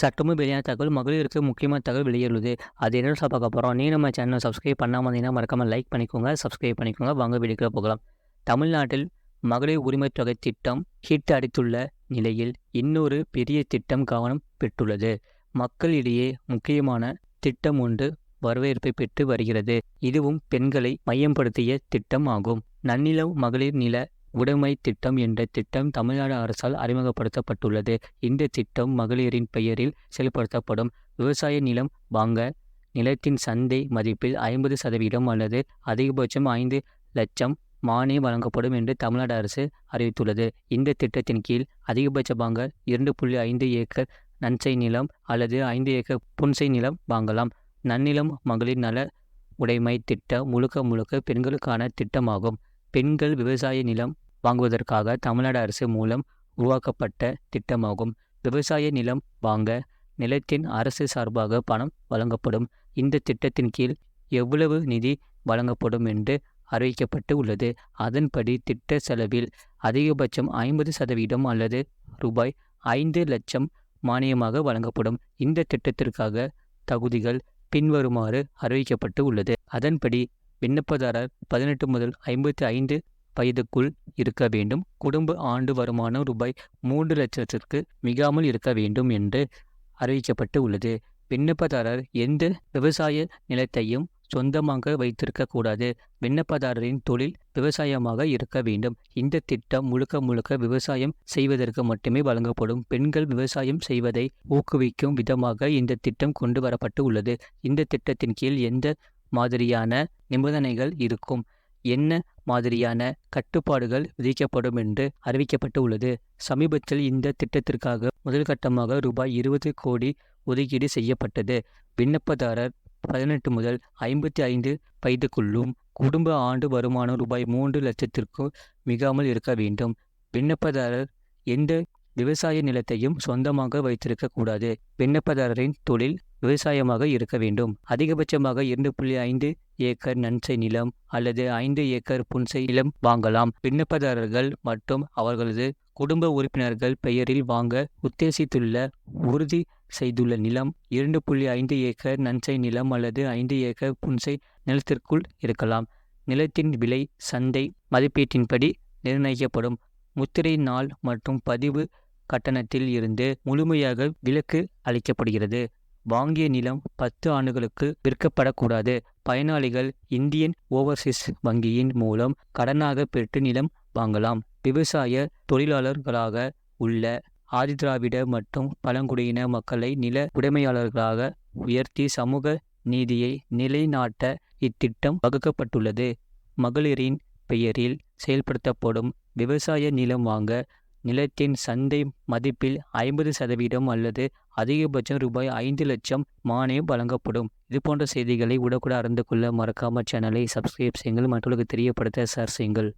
சட்டமும் வெளியான தகவல் மகளிருக்கு முக்கியமான தகவல் வெளியிலுள்ளது அது என்ன சொல்ல பார்க்க போகிறோம் நீ நம்ம சேனல் சப்ஸ்கிரைப் பண்ணாமல் இருந்தீங்கன்னா மறக்காமல் லைக் பண்ணிக்கோங்க சப்ஸ்கிரைப் பண்ணிக்கோங்க. வாங்க வீடியோக்குள்ள போகலாம். தமிழ்நாட்டில் மகளிர் உரிமை தொகை திட்டம் ஹிட் அடித்துள்ள நிலையில் இன்னொரு பெரிய திட்டம் கவனம் பெற்றுள்ளது. மக்களிடையே முக்கியமான திட்டம் ஒன்று வரவேற்பை பெற்று வருகிறது. இதுவும் பெண்களை மையப்படுத்திய திட்டம் ஆகும் நன்னிலம் மகளிர் நில உடைமை திட்டம் என்ற திட்டம் தமிழ்நாடு அரசால் அறிமுகப்படுத்தப்பட்டுள்ளது. இந்த திட்டம் மகளிரின் பெயரில் செயல்படுத்தப்படும். விவசாய நிலம் வாங்க நிலத்தின் சந்தை மதிப்பில் ஐம்பது சதவீதம் அல்லது அதிகபட்சம் ஐந்து லட்சம் மானியம் வழங்கப்படும் என்று தமிழ்நாடு அரசு அறிவித்துள்ளது. இந்த திட்டத்தின் கீழ் அதிகபட்ச வாங்க இரண்டு புள்ளி ஐந்து ஏக்கர் நன்சை நிலம் அல்லது ஐந்து ஏக்கர் புன்சை நிலம் வாங்கலாம். நன்னிலம் மகளிர் நல உடைமை திட்டம் முழுக்க முழுக்க பெண்களுக்கான திட்டமாகும். பெண்கள் விவசாய நிலம் வாங்குவதற்காக தமிழ்நாடு அரசு மூலம் உருவாக்கப்பட்ட திட்டமாகும். விவசாய நிலம் வாங்க நிலத்தின் அரசு சார்பாக பணம் வழங்கப்படும். இந்த திட்டத்தின் கீழ் எவ்வளவு நிதி வழங்கப்படும் என்று அறிவிக்கப்பட்டு உள்ளது. அதன்படி திட்ட செலவில் அதிகபட்சம் ஐம்பது சதவீதம் அல்லது ரூபாய் ஐந்து லட்சம் மானியமாக வழங்கப்படும். இந்த திட்டத்திற்காக தகுதிகள் பின்வருமாறு அறிவிக்கப்பட்டு உள்ளது. அதன்படி விண்ணப்பதாரர் பதினெட்டு முதல் ஐம்பத்தி ஐந்து வயதுக்குள் இருக்க வேண்டும். குடும்ப ஆண்டு வருமானம் ரூபாய் மூன்று லட்சத்திற்கு மிகாமல் இருக்க வேண்டும் என்று அறிவிக்கப்பட்டு உள்ளது விண்ணப்பதாரர் எந்த விவசாய நிலத்தையும் சொந்தமாக வைத்திருக்க கூடாது. விண்ணப்பதாரரின் தொழில் விவசாயமாக இருக்க வேண்டும். இந்த திட்டம் முழுக்க முழுக்க விவசாயம் செய்வதற்கு மட்டுமே வழங்கப்படும். பெண்கள் விவசாயம் செய்வதை ஊக்குவிக்கும் விதமாக இந்த திட்டம் கொண்டு வரப்பட்டு உள்ளது இந்த திட்டத்தின் கீழ் எந்த மாதிரியான நிபந்தனைகள் இருக்கும். என்ன மாதிரியான கட்டுப்பாடுகள் விதிக்கப்படும் என்று அறிவிக்கப்பட்டு உள்ளது சமீபத்தில் இந்த திட்டத்திற்காக முதல் கட்டமாக ரூபாய் இருபது கோடி ஒதுக்கீடு செய்யப்பட்டது. விண்ணப்பதாரர் பதினெட்டு முதல் ஐம்பத்தி ஐந்து வயதுக்குள்ளும் குடும்ப ஆண்டு வருமானம் ரூபாய் மூன்று லட்சத்திற்கும் மிகாமல் இருக்க வேண்டும். விண்ணப்பதாரர் எந்த விவசாய நிலத்தையும் சொந்தமாக வைத்திருக்க கூடாது. விண்ணப்பதாரரின் தொழில் விவசாயமாக இருக்க வேண்டும். அதிகபட்சமாக இரண்டு புள்ளி ஐந்து ஏக்கர் நன்சை நிலம் அல்லது ஐந்து ஏக்கர் புன்சை நிலம் வாங்கலாம். விண்ணப்பதாரர்கள் மற்றும் அவர்களது குடும்ப உறுப்பினர்கள் பெயரில் வாங்க உத்தேசித்துள்ள உறுதி செய்துள்ள நிலம் இரண்டு புள்ளி ஐந்து ஏக்கர் நன்சை நிலம் அல்லது ஐந்து ஏக்கர் புன்சை நிலத்திற்குள் இருக்கலாம். நிலத்தின் விலை சந்தை மதிப்பீட்டின்படி நிர்ணயிக்கப்படும். முத்திரை நாள் மற்றும் பதிவு கட்டணத்தில் இருந்து முழுமையாக விலக்கு அளிக்கப்படுகிறது. வாங்கிய நிலம் பத்து ஆண்டுகளுக்கு விற்கப்படக்கூடாது. பயனாளிகள் இந்தியன் ஓவர்சீஸ் வங்கியின் மூலம் கடனாக பெற்று நிலம் வாங்கலாம். விவசாய தொழிலாளர்களாக உள்ள ஆதிதிராவிட மற்றும் பழங்குடியின மக்களை நில உடைமையாளர்களாக உயர்த்தி சமூக நீதியை நிலைநாட்ட இத்திட்டம் வகுக்கப்பட்டுள்ளது. மகளிரின் பெயரில் செயல்படுத்தப்படும் விவசாய நிலம் வாங்க நிலத்தின் சந்தை மதிப்பில் ஐம்பது சதவீதம் அல்லது அதிகபட்சம் ரூபாய் ஐந்து லட்சம் மானியம் வழங்கப்படும். இது போன்ற செய்திகளை உடக்கூட அறிந்து கொள்ள மறக்காமல் சேனலை சப்ஸ்கிரைப் செய்யுங்கள். மற்றவர்களுக்கு தெரியப்படுத்த ஷேர் செய்யுங்கள்.